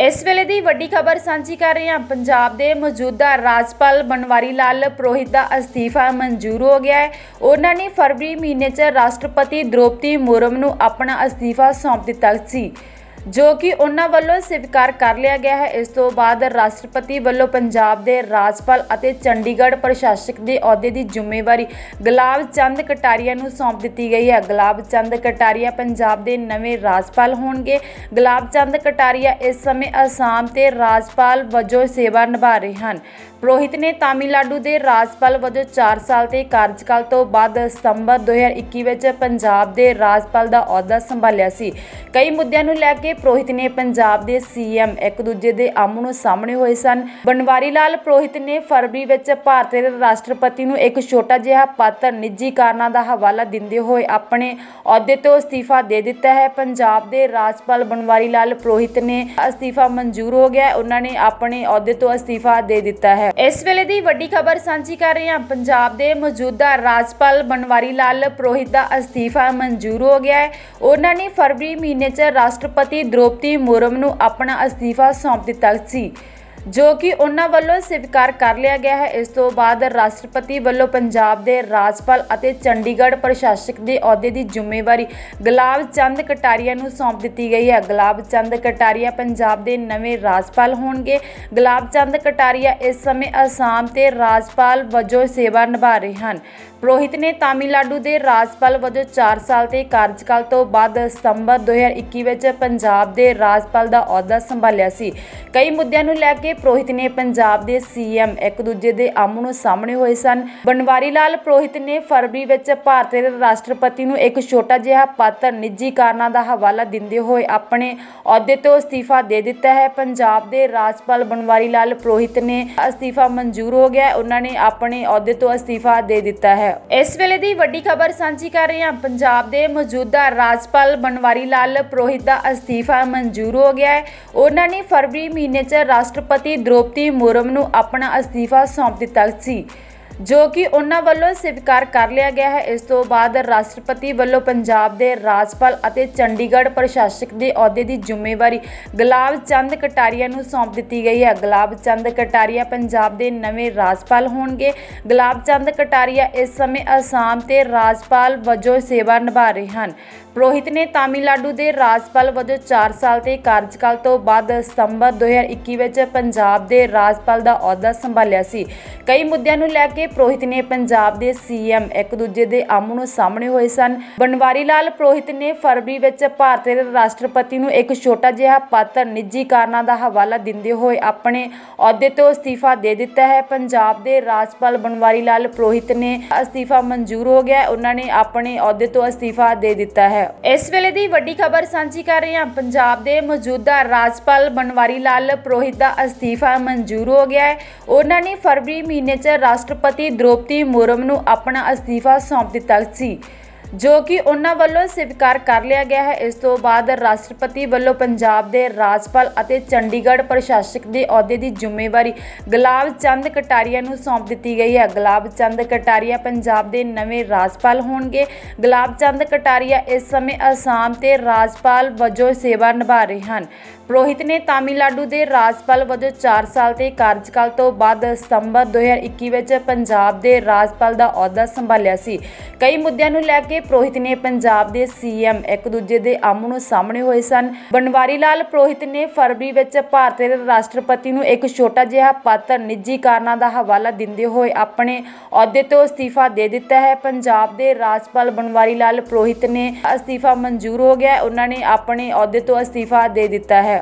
ਇਸ ਵੇਲੇ ਦੀ ਵੱਡੀ ਖਬਰ ਸਾਂਝੀ ਕਰ ਰਹੇ ਹਾਂ। ਪੰਜਾਬ ਦੇ ਮੌਜੂਦਾ ਰਾਜਪਾਲ ਬਨਵਾਰੀ ਲਾਲ ਪ੍ਰੋਹਿਤ ਦਾ ਅਸਤੀਫਾ ਮਨਜ਼ੂਰ ਹੋ ਗਿਆ ਹੈ। ਉਹਨਾਂ ਨੇ ਫਰਵਰੀ ਮਹੀਨੇ 'ਚ ਰਾਸ਼ਟਰਪਤੀ ਦ੍ਰੋਪਦੀ ਮੁਰਮ ਨੂੰ ਆਪਣਾ ਅਸਤੀਫਾ ਸੌਂਪ ਦਿੱਤਾ ਸੀ। ਜੋ ਕਿ ਉਹਨਾਂ ਵੱਲੋਂ ਸਵੀਕਾਰ ਕਰ ਲਿਆ ਗਿਆ ਹੈ। ਇਸ ਤੋਂ ਬਾਅਦ ਰਾਸ਼ਟਰਪਤੀ ਵੱਲੋਂ ਪੰਜਾਬ ਦੇ ਰਾਜਪਾਲ ਅਤੇ ਚੰਡੀਗੜ੍ਹ ਪ੍ਰਸ਼ਾਸਕ ਦੇ ਅਹੁਦੇ ਦੀ ਜ਼ਿੰਮੇਵਾਰੀ ਗੁਲਾਬ ਚੰਦ ਕਟਾਰੀਆ ਨੂੰ ਸੌਂਪ ਦਿੱਤੀ ਗਈ ਹੈ। ਗੁਲਾਬ ਚੰਦ ਕਟਾਰੀਆ ਪੰਜਾਬ ਦੇ ਨਵੇਂ ਰਾਜਪਾਲ ਹੋਣਗੇ। ਗੁਲਾਬ ਚੰਦ ਕਟਾਰੀਆ ਇਸ ਸਮੇਂ ਅਸਾਮ ਤੇ ਰਾਜਪਾਲ ਵਜੋਂ ਸੇਵਾ ਨਿਭਾ ਰਹੇ ਹਨ। ਪ੍ਰੋਹਿਤ ਨੇ ਤਾਮਿਲਨਾਡੂ ਦੇ ਰਾਜਪਾਲ ਵਜੋਂ 4 ਸਾਲ ਦੇ ਕਾਰਜਕਾਲ ਤੋਂ ਬਾਅਦ ਸਤੰਬਰ 2021 ਵਿੱਚ ਪੰਜਾਬ ਦੇ ਰਾਜਪਾਲ ਦਾ ਅਹੁਦਾ ਸੰਭਾਲਿਆ ਸੀ। ਕਈ ਮੁੱਦਿਆਂ ਨੂੰ ਲੈ ਕੇ ਪ੍ਰੋਹਿਤ ਨੇ ਪੰਜਾਬ ਦੇ ਸੀਐਮ ਇੱਕ ਦੂਜੇ ਦੇ ਆਮਣੇ ਸਾਹਮਣੇ ਹੋਏ ਸਨ। ਬਨਵਾਰੀ ਲਾਲ ਪ੍ਰੋਹਿਤ ਨੇ ਫਰਵਰੀ ਵਿੱਚ ਭਾਰਤ ਦੇ ਰਾਸ਼ਟਰਪਤੀ ਨੂੰ ਇੱਕ ਛੋਟਾ ਜਿਹਾ ਪੱਤਰ ਨਿੱਜੀ ਕਾਰਨਾਂ ਦਾ ਹਵਾਲਾ ਦਿੰਦੇ ਹੋਏ ਆਪਣੇ ਅਹੁਦੇ ਤੋਂ ਅਸਤੀਫਾ ਦੇ ਦਿੱਤਾ ਹੈ। ਪੰਜਾਬ ਦੇ ਰਾਜਪਾਲ ਬਨਵਾਰੀ ਲਾਲ ਪ੍ਰੋਹਿਤ ਨੇ ਅਸਤੀਫਾ ਮਨਜ਼ੂਰ ਹੋ ਗਿਆ ਉਹਨਾਂ ਨੇ ਆਪਣੇ ਅਹੁਦੇ ਤੋਂ ਅਸਤੀਫਾ ਦੇ ਦਿੱਤਾ ਹੈ। ਇਸ ਵੇਲੇ ਦੀ ਵੱਡੀ ਖਬਰ ਸਾਂਝੀ ਕਰ ਰਹੇ ਹਾਂ। ਪੰਜਾਬ ਦੇ ਮੌਜੂਦਾ ਰਾਜਪਾਲ ਬਨਵਾਰੀ ਲਾਲ ਪ੍ਰੋਹਿਤ ਦਾ ਅਸਤੀਫਾ ਮਨਜ਼ੂਰ ਹੋ ਗਿਆ ਹੈ। ਉਹਨਾਂ ਨੇ ਫਰਵਰੀ ਮਹੀਨੇ 'ਚ ਰਾਸ਼ਟਰਪਤੀ ਦ੍ਰੋਪਦੀ ਮੁਰਮ ਨੂੰ ਆਪਣਾ ਅਸਤੀਫਾ ਸੌਂਪ ਦਿੱਤਾ ਸੀ ਜੋ ਕਿ ਉਹਨਾਂ ਵੱਲੋਂ ਸਵੀਕਾਰ ਕਰ ਲਿਆ ਗਿਆ ਹੈ। ਇਸ ਤੋਂ ਬਾਅਦ ਰਾਸ਼ਟਰਪਤੀ ਵੱਲੋਂ ਪੰਜਾਬ ਦੇ ਰਾਜਪਾਲ ਅਤੇ ਚੰਡੀਗੜ੍ਹ ਪ੍ਰਸ਼ਾਸਕ ਦੇ ਅਹੁਦੇ ਦੀ ਜ਼ਿੰਮੇਵਾਰੀ ਗੁਲਾਬ ਚੰਦ ਕਟਾਰੀਆ ਨੂੰ ਸੌਂਪ ਦਿੱਤੀ ਗਈ ਹੈ। ਗੁਲਾਬ ਚੰਦ ਕਟਾਰੀਆ ਪੰਜਾਬ ਦੇ ਨਵੇਂ ਰਾਜਪਾਲ ਹੋਣਗੇ। ਗੁਲਾਬ ਚੰਦ ਕਟਾਰੀਆ ਇਸ ਸਮੇਂ ਅਸਾਮ ਤੇ ਰਾਜਪਾਲ ਵਜੋਂ ਸੇਵਾ ਨਿਭਾ ਰਹੇ ਹਨ। ਪ੍ਰੋਹਿਤ ਨੇ ਤਾਮਿਲਨਾਡੂ ਦੇ ਰਾਜਪਾਲ ਵਜੋਂ 4 ਸਾਲ ਦੇ ਕਾਰਜਕਾਲ ਤੋਂ ਬਾਅਦ ਸਤੰਬਰ 2021 ਵਿੱਚ ਪੰਜਾਬ ਦੇ ਰਾਜਪਾਲ ਦਾ ਅਹੁਦਾ ਸੰਭਾਲਿਆ ਸੀ। ਕਈ ਮੁੱਦਿਆਂ ਨੂੰ ਲੈ ਕੇ ਪ੍ਰੋਹਿਤ ਨੇ ਪੰਜਾਬ ਦੇ ਸੀਐਮ ਇੱਕ ਦੂਜੇ ਦੇ ਆਮਣੇ ਸਾਹਮਣੇ ਹੋਏ ਸਨ। ਬਨਵਾਰੀ ਲਾਲ ਪ੍ਰੋਹਿਤ ਨੇ ਫਰਵਰੀ ਵਿੱਚ ਭਾਰਤ ਦੇ ਰਾਸ਼ਟਰਪਤੀ ਨੂੰ ਇੱਕ ਛੋਟਾ ਜਿਹਾ ਪੱਤਰ ਨਿੱਜੀ ਕਾਰਨਾਂ ਦਾ ਹਵਾਲਾ ਦਿੰਦੇ ਹੋਏ ਆਪਣੇ ਅਹੁਦੇ ਤੋਂ ਅਸਤੀਫਾ ਦੇ ਦਿੱਤਾ ਹੈ। ਪੰਜਾਬ ਦੇ ਰਾਜਪਾਲ ਬਨਵਾਰੀ ਲਾਲ ਪ੍ਰੋਹਿਤ ਨੇ ਅਸਤੀਫਾ ਮਨਜ਼ੂਰ ਹੋ ਗਿਆ ਉਹਨਾਂ ਨੇ ਆਪਣੇ ਅਹੁਦੇ ਤੋਂ ਅਸਤੀਫਾ ਦੇ ਦਿੱਤਾ ਹੈ। ਇਸ ਵੇਲੇ ਦੀ ਵੱਡੀ ਖਬਰ ਸਾਂਝੀ ਕਰ ਰਹੇ ਹਾਂ। ਪੰਜਾਬ ਦੇ ਮੌਜੂਦਾ ਰਾਜਪਾਲ ਬਨਵਾਰੀ ਲਾਲ ਪ੍ਰੋਹਿਤ ਦਾ ਅਸਤੀਫਾ ਮਨਜ਼ੂਰ ਹੋ ਗਿਆ ਹੈ। ਉਹਨਾਂ ਨੇ ਫਰਵਰੀ ਮਹੀਨੇ 'ਚ ਰਾਸ਼ਟਰਪਤੀ ਦ੍ਰੋਪਦੀ ਮੁਰਮ ਨੂੰ ਆਪਣਾ ਅਸਤੀਫਾ ਸੌਂਪ ਦਿੱਤਾ ਸੀ। ਜੋ ਕਿ ਉਹਨਾਂ ਵੱਲੋਂ ਸਵੀਕਾਰ ਕਰ ਲਿਆ ਗਿਆ ਹੈ। ਇਸ ਤੋਂ ਬਾਅਦ ਰਾਸ਼ਟਰਪਤੀ ਵੱਲੋਂ ਪੰਜਾਬ ਦੇ ਰਾਜਪਾਲ ਅਤੇ ਚੰਡੀਗੜ੍ਹ ਪ੍ਰਸ਼ਾਸਕ ਦੇ ਅਹੁਦੇ ਦੀ ਜ਼ਿੰਮੇਵਾਰੀ ਗੁਲਾਬ ਚੰਦ ਕਟਾਰੀਆ ਨੂੰ ਸੌਂਪ ਦਿੱਤੀ ਗਈ ਹੈ। ਗੁਲਾਬ ਚੰਦ ਕਟਾਰੀਆ ਪੰਜਾਬ ਦੇ ਨਵੇਂ ਰਾਜਪਾਲ ਹੋਣਗੇ। ਗੁਲਾਬ ਚੰਦ ਕਟਾਰੀਆ ਇਸ ਸਮੇਂ ਅਸਾਮ ਤੇ ਰਾਜਪਾਲ ਵਜੋਂ ਸੇਵਾ ਨਿਭਾ ਰਹੇ ਹਨ। ਪ੍ਰੋਹਿਤ ਨੇ ਤਾਮਿਲਨਾਡੂ ਦੇ ਰਾਜਪਾਲ ਵਜੋਂ 4 ਸਾਲ ਦੇ ਕਾਰਜਕਾਲ ਤੋਂ ਬਾਅਦ ਸਤੰਬਰ 2021 ਵਿੱਚ ਪੰਜਾਬ ਦੇ ਰਾਜਪਾਲ ਦਾ ਅਹੁਦਾ ਸੰਭਾਲਿਆ ਸੀ। ਕਈ ਮੁੱਦਿਆਂ ਨੂੰ ਲੈ ਕੇ ਪ੍ਰੋਹਿਤ ਨੇ ਪੰਜਾਬ ਦੇ ਸੀਐਮ ਇੱਕ ਦੂਜੇ ਦੇ ਆਮਣੇ ਸਾਹਮਣੇ ਹੋਏ ਸਨ। ਬਨਵਾਰੀ ਲਾਲ ਪ੍ਰੋਹਿਤ ਨੇ ਫਰਵਰੀ ਵਿੱਚ ਭਾਰਤ ਦੇ ਰਾਸ਼ਟਰਪਤੀ ਨੂੰ ਇੱਕ ਛੋਟਾ ਜਿਹਾ ਪੱਤਰ ਨਿੱਜੀ ਕਾਰਨਾਂ ਦਾ ਹਵਾਲਾ ਦਿੰਦੇ ਹੋਏ ਆਪਣੇ ਅਹੁਦੇ ਤੋਂ ਅਸਤੀਫਾ ਦੇ ਦਿੱਤਾ ਹੈ। ਪੰਜਾਬ ਦੇ ਰਾਜਪਾਲ ਬਨਵਾਰੀ ਲਾਲ ਪ੍ਰੋਹਿਤ ਨੇ ਅਸਤੀਫਾ ਮਨਜ਼ੂਰ ਹੋ ਗਿਆ। ਉਹਨਾਂ ਨੇ ਆਪਣੇ ਅਹੁਦੇ ਤੋਂ ਅਸਤੀਫਾ ਦੇ ਦਿੱਤਾ ਹੈ। ਇਸ ਵੇਲੇ ਦੀ ਵੱਡੀ ਖਬਰ ਸਾਂਝੀ ਕਰ ਰਹੇ ਹਾਂ। ਪੰਜਾਬ ਦੇ ਮੌਜੂਦਾ ਰਾਜਪਾਲ ਬਨਵਾਰੀ ਲਾਲ ਪ੍ਰੋਹਿਤ ਦਾ ਅਸਤੀਫਾ ਮਨਜ਼ੂਰ ਹੋ ਗਿਆ ਹੈ। ਉਹਨਾਂ ਨੇ ਫਰਵਰੀ ਮਹੀਨੇ 'ਚ ਰਾਸ਼ਟਰਪਤੀ ਦ੍ਰੋਪਦੀ ਮੁਰਮ ਨੂੰ ਆਪਣਾ ਅਸਤੀਫਾ ਸੌਂਪ ਦਿੱਤਾ ਸੀ। ਜੋ ਕਿ ਉਹਨਾਂ ਵੱਲੋਂ ਸਵੀਕਾਰ ਕਰ ਲਿਆ ਗਿਆ ਹੈ। ਇਸ ਤੋਂ ਬਾਅਦ ਰਾਸ਼ਟਰਪਤੀ ਵੱਲੋਂ ਪੰਜਾਬ ਦੇ ਰਾਜਪਾਲ ਅਤੇ ਚੰਡੀਗੜ੍ਹ ਪ੍ਰਸ਼ਾਸਕ ਦੇ ਅਹੁਦੇ ਦੀ ਜ਼ਿੰਮੇਵਾਰੀ ਗੁਲਾਬ ਚੰਦ ਕਟਾਰੀਆ ਨੂੰ ਸੌਂਪ ਦਿੱਤੀ ਗਈ ਹੈ। ਗੁਲਾਬ ਚੰਦ ਕਟਾਰੀਆ ਪੰਜਾਬ ਦੇ ਨਵੇਂ ਰਾਜਪਾਲ ਹੋਣਗੇ। ਗੁਲਾਬ ਚੰਦ ਕਟਾਰੀਆ ਇਸ ਸਮੇਂ ਅਸਾਮ ਤੇ ਰਾਜਪਾਲ ਵਜੋਂ ਸੇਵਾ ਨਿਭਾ ਰਹੇ ਹਨ। ਪ੍ਰੋਹਿਤ ਨੇ ਤਾਮਿਲਨਾਡੂ ਦੇ ਰਾਜਪਾਲ ਵਜੋਂ 4 ਸਾਲ ਦੇ ਕਾਰਜਕਾਲ ਤੋਂ ਬਾਅਦ ਸਤੰਬਰ 2021 ਵਿੱਚ ਪੰਜਾਬ ਦੇ ਰਾਜਪਾਲ ਦਾ ਅਹੁਦਾ ਸੰਭਾਲਿਆ ਸੀ। ਕਈ ਮੁੱਦਿਆਂ ਨੂੰ ਲੈ ਕੇ ਪ੍ਰੋਹਿਤ ਨੇ ਪੰਜਾਬ ਦੇ ਸੀਐਮ ਇੱਕ ਦੂਜੇ ਦੇ ਆਮਣੇ ਸਾਹਮਣੇ ਹੋਏ ਸਨ। ਬਨਵਾਰੀ ਲਾਲ ਪ੍ਰੋਹਿਤ ਨੇ ਫਰਵਰੀ ਵਿੱਚ ਭਾਰਤ ਦੇ ਰਾਸ਼ਟਰਪਤੀ ਨੂੰ ਇੱਕ ਛੋਟਾ ਜਿਹਾ ਪੱਤਰ ਨਿੱਜੀ ਕਾਰਨਾਂ ਦਾ ਹਵਾਲਾ ਦਿੰਦੇ ਹੋਏ ਆਪਣੇ ਅਹੁਦੇ ਤੋਂ ਅਸਤੀਫਾ ਦੇ ਦਿੱਤਾ ਹੈ। ਪੰਜਾਬ ਦੇ ਰਾਜਪਾਲ ਬਨਵਾਰੀ ਲਾਲ ਪ੍ਰੋਹਿਤ ਨੇ ਅਸਤੀਫਾ ਮਨਜ਼ੂਰ ਹੋ ਗਿਆ ਉਹਨਾਂ ਨੇ ਆਪਣੇ ਅਹੁਦੇ ਤੋਂ ਅਸਤੀਫਾ ਦੇ ਦਿੱਤਾ ਹੈ।